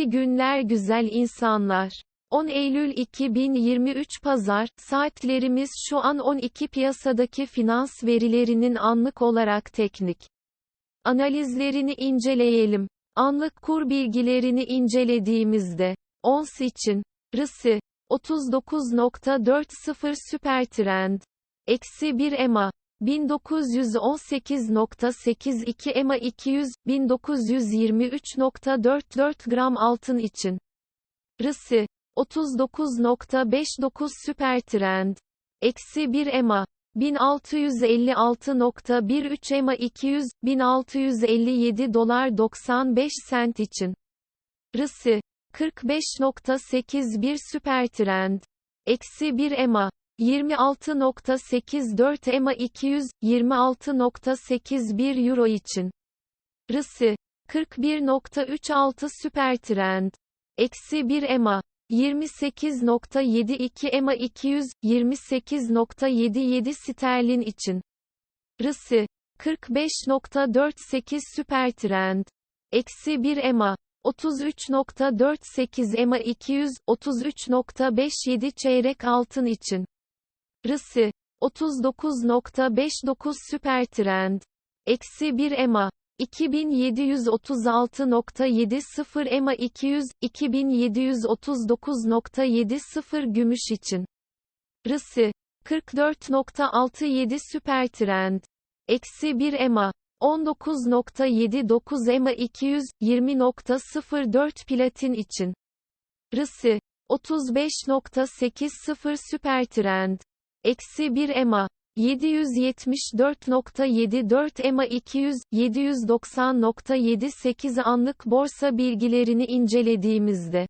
İyi günler güzel insanlar. 10 Eylül 2023 Pazar, saatlerimiz şu an 12 piyasadaki finans verilerinin anlık olarak teknik analizlerini inceleyelim. Anlık kur bilgilerini incelediğimizde, ons için, RSI, 39.40 süper trend, eksi 1 EMA, 1918.82 EMA 200, 1923.44 gram altın için. RSI, 39.59 süper trend. Eksi 1 EMA, 1656.13 EMA 200, 1657 dolar 95 sent için. RSI, 45.81 süper trend. Eksi 1 EMA, 26.84 EMA 200, 26.81 Euro için. RSI, 41.36 süper trend. Eksi 1 EMA, 28.72 EMA 200, 28.77 sterlin için. RSI, 45.48 süper trend. Eksi 1 EMA, 33.48 EMA 200, 33.57 çeyrek altın için. RSI, 39.59 süper trend. Eksi 1 EMA, 2736.70 EMA 200, 2739.70 gümüş için. RSI, 44.67 süper trend. Eksi 1 EMA, 19.79 EMA 200, 20.04 platin için. RSI, 35.80 süper trend. Eksi 1 EMA, 774.74 EMA 200, 790.78 anlık borsa bilgilerini incelediğimizde.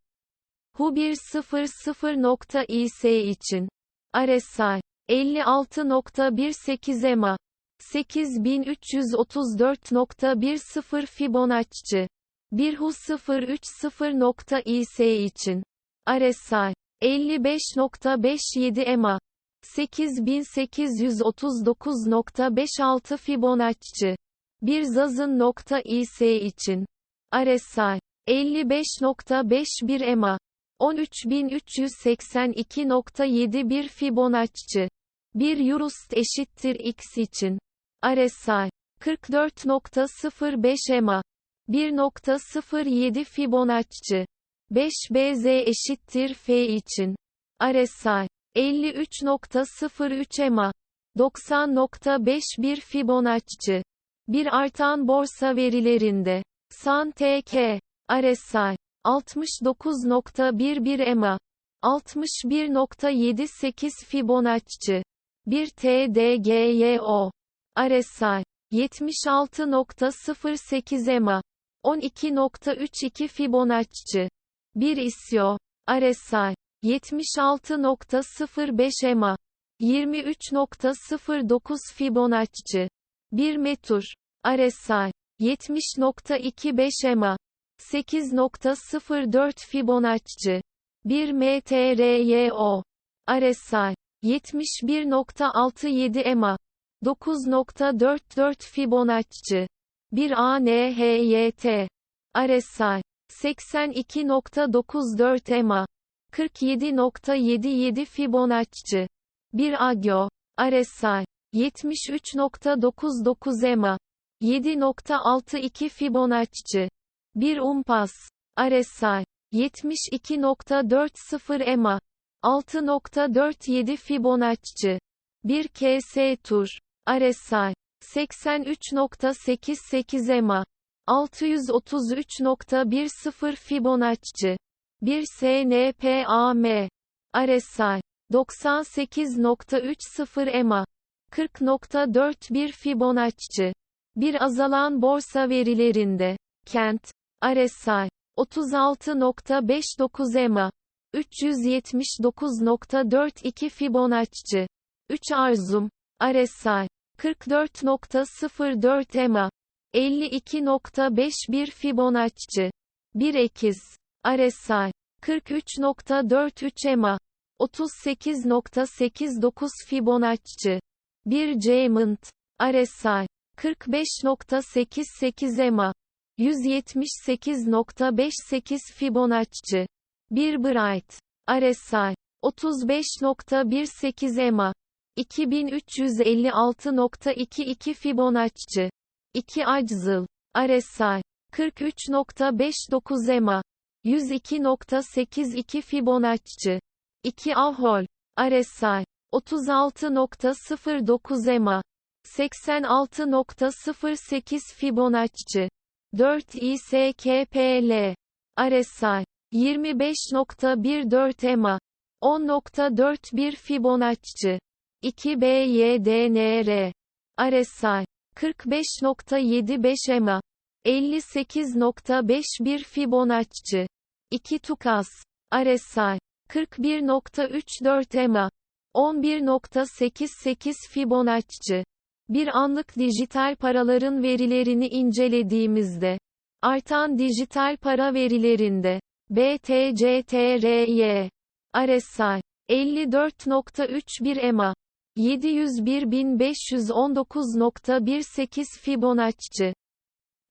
HUBIR 00.IS için. RSI, 56.18 EMA, 8334.10 Fibonacci. 1 HU 030.IS için. RSI, 55.57 EMA, 8839.56 Fibonacci. Bir zazın IS için. RSI. 55.51 EMA. 13382.71 Fibonacci. 1 Eurust eşittir X için. RSI. 44.05 EMA. 1.07 Fibonacci. 5 BZ eşittir F için. RSI. 53.03 EMA, 90.51 Fibonacci. Bir artan borsa verilerinde. San TK, RSI, 69.11 EMA, 61.78 Fibonacci. Bir TDGYO, RSI, 76.08 EMA, 12.32 Fibonacci. Bir ISO, RSI, 76.05 EMA. 23.09 Fibonacci. 1 metur. RSI. 70.25 EMA. 8.04 Fibonacci. 1 MTRYO. RSI. 71.67 EMA. 9.44 Fibonacci. 1 ANHYT. RSI. 82.94 EMA. 47.77 Fibonacci. 1 Agio. RSI. 73.99 EMA. 7.62 Fibonacci. 1 Umpas. RSI. 72.40 EMA. 6.47 Fibonacci. 1 KS Tur. RSI. 83.88 EMA. 633.10 Fibonacci. 1 SNPAM. RSI. 98.30 EMA. 40.41 Fibonacci. Bir azalan borsa verilerinde. Kent. RSI. 36.59 EMA. 379.42 Fibonacci. 3 Arzum. RSI. 44.04 EMA. 52.51 Fibonacci. 1 Ekiz. RSI 43.43 EMA 38.89 Fibonacci 1 Diamond RSI 45.88 EMA 178.58 Fibonacci 1 Bright RSI 35.18 EMA 2356.22 Fibonacci 2 Aczıl RSI 43.59 EMA 102.82 Fibonacci. 2 Ahol RSI 36.09 EMA. 86.08 Fibonacci. 4 ISKPL RSI 25.14 EMA. 10.41 Fibonacci. 2 BYDNR RSI 45.75 EMA 58.51 Fibonacci. 2 Tukas. RSI 41.34 EMA. 11.88 Fibonacci. Bir anlık dijital paraların verilerini incelediğimizde, artan dijital para verilerinde, BTCTRY, RSI, 54.31 EMA, 701.519.18 Fibonacci,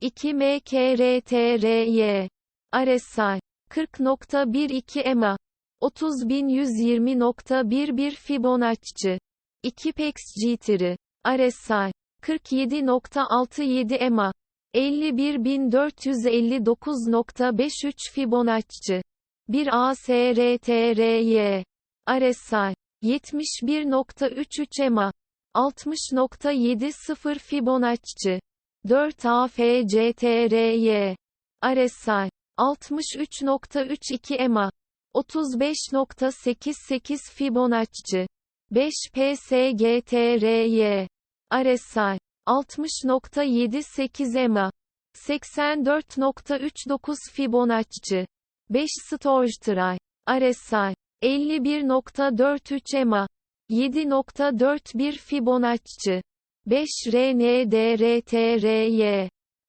2 MKRTRY, RSI, 40.12 EMA, 30.120.11 Fibonacci, 2 PEX-G-Tiri, RSI 47.67 EMA 51459.53 Fibonacci. 1 ASRTRY RSI 71.33 EMA 60.70 Fibonacci 4 AFCTRY RSI 63.32 EMA 35.88 Fibonacci. 5 PSGTRY RSI 60.78 EMA 84.39 Fibonacci. 5 Storchtray. RSI 51.43 EMA 7.41 Fibonacci 5 RNDRTRY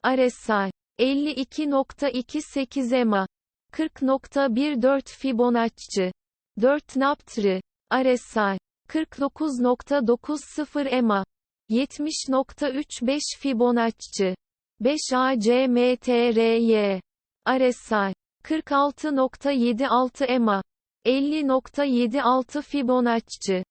RSI 52.28 EMA 40.14 Fibonacci. 4 Naptri. RSI 49.90 EMA 70.35 Fibonacci. 5 ACMTRY RSI 46.76 EMA 50.76 Fibonacci.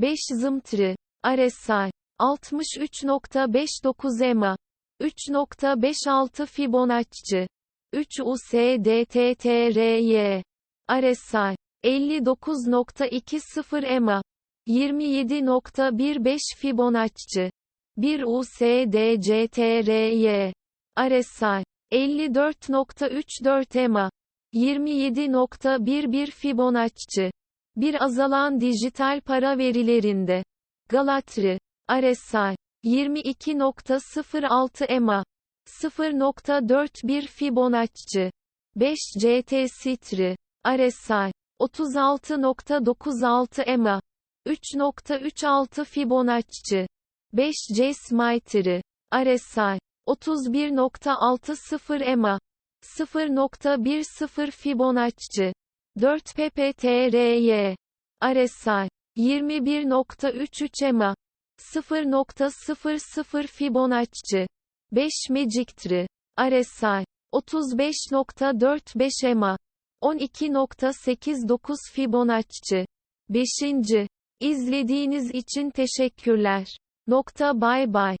5 Zımtri. RSI 63.59 EMA 3.56 Fibonacci 3 USDTTRY RSI 59.20 EMA 27.15 Fibonacci 1 USDCTRY RSI 54.34 EMA 27.11 Fibonacci bir azalan dijital para verilerinde Galatri RSI 22.06 EMA 0.41 Fibonacci 5 CT Citri RSI 36.96 EMA 3.36 Fibonacci 5 C Smyteri RSI 31.60 EMA 0.10 Fibonacci 4 PPTRY RSI 21.33 EMA 0.00 Fibonacci 5 Magic Tree RSI 35.45 EMA 12.89 Fibonacci 5. İzlediğiniz için teşekkürler. Nokta bay bay.